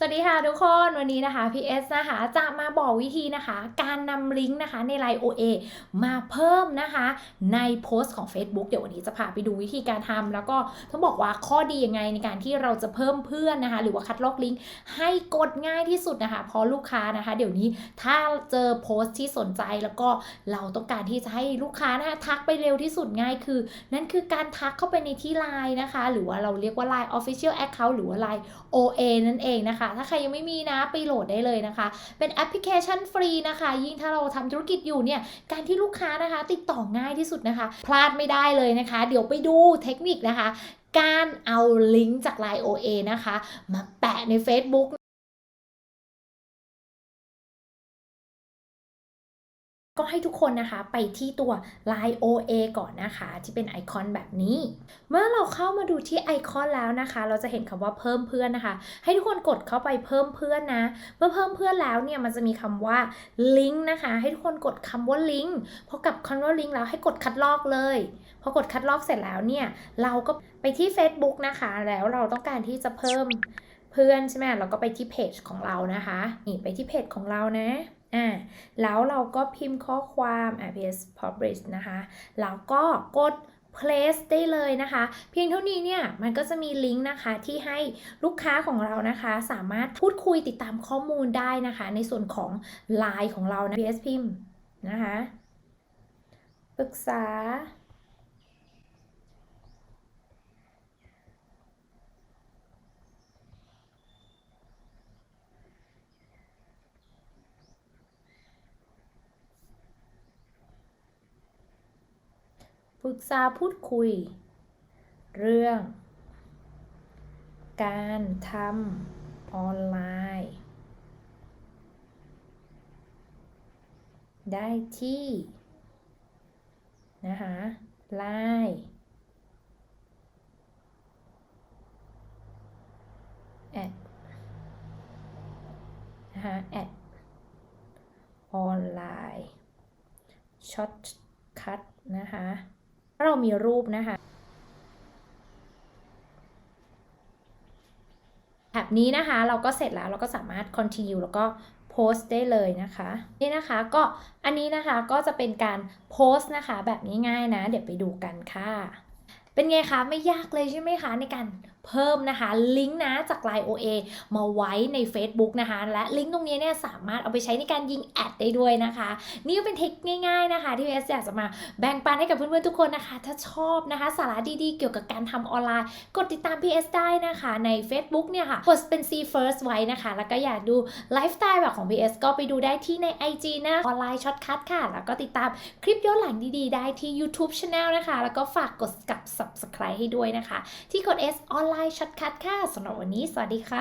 สวัสดีค่ะทุกคนวันนี้นะคะ PS นะคะจะมาบอกวิธีนะคะ การนำลิงก์นะคะใน Line OA มาเพิ่มนะคะในโพสต์ของ Facebook เดี๋ยววันนี้จะพาไปดูวิธีการทำแล้วก็ต้องบอกว่าข้อดียังไงในการที่เราจะเพิ่มเพื่อนนะคะ หรือว่าคัดลอกลิงก์ให้กดง่ายที่สุดนะคะเพราะลูกค้านะคะ เดี๋ยวนี้ถ้าเจอโพสต์ที่สนใจแล้วก็เราต้องการที่จะให้ลูกค้านะคะทักไปเร็วที่สุดง่ายคือ นั่นคือการทักเข้าไปในที่ Line นะคะ หรือว่าเราเรียกว่า Line Official Account หรือว่า Line OA นั่นเองนะคะถ้าใครยังไม่มีนะไปโหลดได้เลยนะคะ เป็นแอปพลิเคชันฟรีนะคะ ยิ่งถ้าเราทำธุรกิจอยู่เนี่ย การที่ลูกค้านะคะ ติดต่อง่ายที่สุดนะคะ พลาดไม่ได้เลยนะคะ เดี๋ยวไปดูเทคนิคนะคะการเอาลิงก์จาก Line OA นะคะ มาแปะใน Facebook ก็ให้ทุกคนนะคะไปที่ตัว Line OA ก่อนนะคะ ที่เป็นไอคอนแบบนี้ เมื่อเราเข้ามาดูที่ไอคอนแล้วนะคะ เราจะเห็นคำว่าเพิ่มเพื่อนนะคะ ให้ทุกคนกดเข้าไปเพิ่มเพื่อนนะ เมื่อเพิ่มเพื่อนแล้วเนี่ยมันจะมีคำว่าลิงก์นะคะ ให้ทุกคนกดคำว่าลิงก์พอกับคำว่าลิงก์แล้วให้กดคัดลอกเลยพอกดคัดลอกเสร็จแล้วเนี่ยเราก็ไปที่ Facebook นะคะ แล้วเราต้องการที่จะเพิ่มเพื่อนใช่ไหมเราก็ไปที่เพจของเรานะคะ นี่ไปที่เพจของเรานะ อ่าแล้วเราก็พิมพ์ข้อความ IPS Publish นะคะ แล้วก็กด place ได้เลยนะคะ เพียงเท่านี้เนี่ยมันก็จะมีลิงก์นะคะที่ให้ลูกค้าของเรานะคะ สามารถพูดคุยติดตามข้อมูลได้นะคะ ในส่วนของ Line ของเรานะ PS พิมพ์นะคะ ปรึกษา ป รึกษาพูดคุย เรื่อง การทำออนไลน์ ได้ที่ นะคะ Line แอดนะคะแอดออนไลน์ช็อตคัทนะคะ ถ้าเรามีรูปนะคะแบบนี้นะคะเราก็เสร็จแล้วเราก็สามารถ continue แล้วก็โพสต์ได้เลยนะคะ นี่นะคะก็อันนี้นะคะก็จะเป็นการโพสต์นะคะ แบบง่ายๆนะ เดี๋ยวไปดูกันค่ะ เป็นไงคะ ไม่ยากเลยใช่ไหมคะในการเพิ่มนะคะ ลิงก์นะจาก Line OA มาไว้ใน Facebook นะคะ และลิงก์ตรงนี้เนี่ยสามารถเอาไปใช้ในการยิงแอดได้ด้วยนะคะ นี่ก็เป็นเทคนิคง่ายๆนะคะ ที่เอสอยากจะมาแบ่งปันให้กับเพื่อนๆทุกคนนะคะ ถ้าชอบนะคะ สาระดีๆ เกี่ยวกับการทำออนไลน์ กดติดตาม PS ได้นะคะใน Facebook เนี่ยค่ะกดเป็น C First ไว้นะคะ แล้วก็อยากดูไลฟ์สไตล์แบบของ PS ก็ไปดูได้ที่ใน IG นะออนไลน์ช็อตคัทค่ะ แล้วก็ติดตามคลิปย้อนหลังดีๆ ได้ที่ YouTube Channel นะคะ แล้วก็ฝากกดกับ Subscribe ให้ด้วยนะคะ ที่กด S ออนไลน์ช็อตคัทค่ะสำหรับวันนี้ สวัสดีค่ะ